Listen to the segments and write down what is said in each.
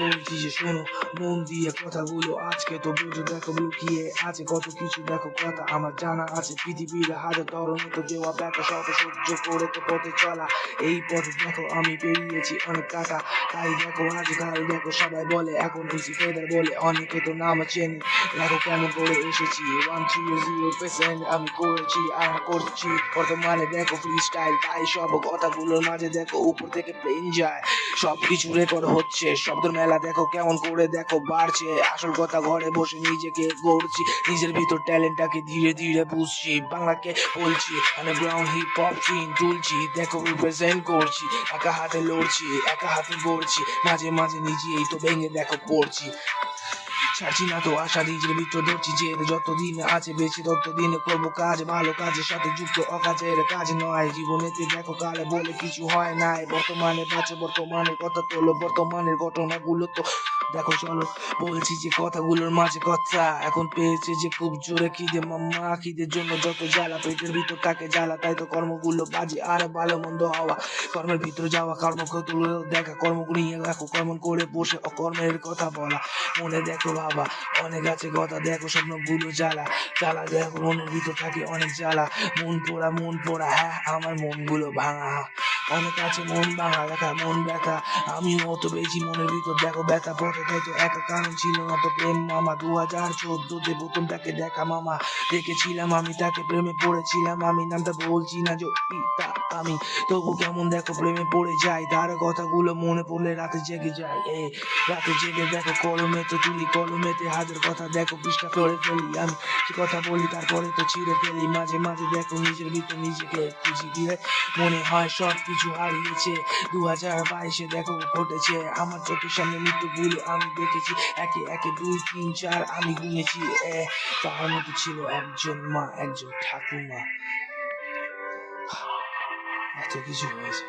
বলছি যে শোনো, মন দিয়ে কথাগুলো আজকে তো বুঝো, দেখো লুকিয়ে আছে কত কিছু, দেখো কথা আমার জানা আছে, পৃথিবীর হাতে তরণে তো দেওয়া ব্যথা শত সহ্য করে তো পথে চলা, এই পথে দেখো আমি পেরিয়েছি অনেক কাটা তাই দেখো আজকাল দেখো সবাই বলে, এখন বেশি ফেদার বলে, অনেকে তো নাম চেনি, দেখো কেমন করে এসেছি ওয়ান থ্রি জিরো পেসেন্ট আমি করেছি, আর করছি, বর্তমানে দেখো ফ্রি স্টাইল তাই সব কথাগুলোর মাঝে দেখো উপর থেকে প্লেন যায় সব কিছু রেকর্ড হচ্ছে, শব্দের মেলা দেখো কেমন করে দেখো বাড়ছে। আসল কথা ঘরে বসে নিজেকে গড়ছি নিজের ভিতর ট্যালেন্টটাকে ধীরে ধীরে বুঝছি। বাংলাকে বলছি মানে ব্রাউন হিপ হপ সিন তুলছি। দেখো রিপ্রেজেন্ট করছি। একা হাতে লড়ছি, একা হাতে গড়ছি। মাঝে মাঝে নিজেই তো ভেঙে দেখো পড়ছি। ছাড়ছি না তো আশা দিয়েছিল ভিতর ধরছি যে যতদিন আছে বেঁচে ততদিন করব কাজ। ভালো কাজের সাথে যুক্ত অকাজের কাজ নয়। জীবনেতে দেখো কালে বলে কিছু হয় নাই। বর্তমানে বাঁচে বর্তমানের কথা তোলো। বর্তমানের ঘটনাগুলো তো দেখো চলো, বলছি যে কথাগুলোর মাঝে কথা। এখন পেয়েছে যে খুব জোরে খিদে, মাম্মা খিদের জন্য যত জ্বালা, পেটের ভিতর তাকে জ্বালা, তাই তো কর্মগুলো বাজে, আর ভালো মন্দ হওয়া। কর্মের ভিতরে যাওয়া কর্মগুলো দেখা, কর্মগুলো নিয়ে দেখো কর্ম করে বসে অকর্মের কথা বলা। মনে দেখো বাবা, অনেক আছে কথা, দেখো স্বপ্নগুলো জ্বালা। জ্বালা দেখো, মনের ভিতর থাকে অনেক জ্বালা। মন পোড়া মন পোড়া হ্যাঁ আমার মনগুলো ভাঙা। অনেক আছে, মন বা দেখা মন ব্যথা। আমিও অত বেশি মনের ভিতর দেখো, ব্যথা পথে তাই তো একা কারণ ছিল না তো প্রেম মামা। দু হাজার চোদ্দ চোদ্দতে প্রথম তাকে দেখা মামা। দেখেছিলাম আমি, তাকে প্রেমে পড়েছিলাম। আমি নামটা বলছি না যে আমি। তবু কেমন দেখো প্রেমে পড়ে যাই তার কথাগুলো মনে পড়লে রাতে জেগে যায়। এ, রাতে জেগে দেখো কলমে তো তুলি, কলমেতে হাজার কথা দেখো, পৃষ্ঠা করে ফেলি আমি। সে কথা বলি, তারপরে তো ছিঁড়ে ফেলি। মাঝে মাঝে দেখো নিজের ভিতর নিজেকে খুঁজি দিয়ে মনে হয় সব কিছু হারিয়েছে। দু হাজার বাইশে দেখো ঘটেছে, আমার চোখের সামনে মৃত্যুগুলো আমি দেখেছি। একে একে দুই, তিন, চার আমি গুনেছি। তার মতো ছিল একজন মা, একজন ঠাকুমা। এত কিছু হয়েছে।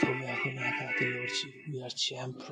তুমি এখন একা হাতে লড়ছি উই আর চ্যাম্প